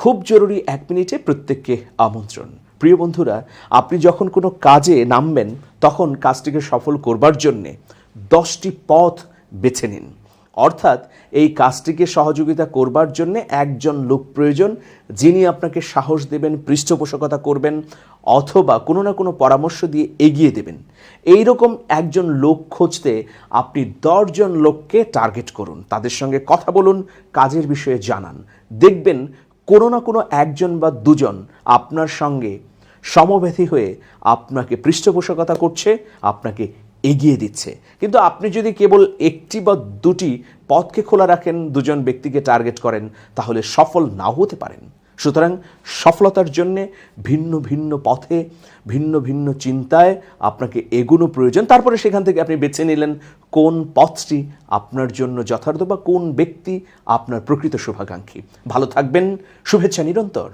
খুব জরুরি এক মিনিটে প্রত্যেককে আমন্ত্রণ। প্রিয় বন্ধুরা, আপনি যখন কোনো কাজে নামবেন, তখন কাজটিকে সফল করবার জন্যে দশটি পথ বেছে নিন। অর্থাৎ এই কাজটিকে সহযোগিতা করবার জন্য একজন লোক প্রয়োজন, যিনি আপনাকে সাহস দেবেন, পৃষ্ঠপোষকতা করবেন, অথবা কোনো না কোনো পরামর্শ দিয়ে এগিয়ে দেবেন। এই রকম একজন লোক খুঁজতে আপনি দশজন লোককে টার্গেট করুন। তাদের সঙ্গে কথা বলুন, কাজের বিষয়ে জানান। দেখবেন কোনো না কোনো একজন বা দুজন আপনার সঙ্গে সমব্যথী হয়ে আপনাকে পৃষ্ঠপোষকতা করছে, আপনাকে এগিয়ে দিচ্ছে। কিন্তু আপনি যদি কেবল একটি বা দুটি পথকে খোলা রাখেন, দুজন ব্যক্তিকে টার্গেট করেন, তাহলে সফল নাও হতে পারেন। সুতরাং সফলতার জন্যে ভিন্ন ভিন্ন পথে, ভিন্ন ভিন্ন চিন্তায় আপনাকে এগুনো প্রয়োজন। তারপরে সেখান থেকে আপনি বেছে নিলেন কোন পথটি আপনার জন্য যথার্থ বা কোন ব্যক্তি আপনার প্রকৃত শুভাকাঙ্ক্ষী। ভালো থাকবেন, শুভেচ্ছা নিরন্তর।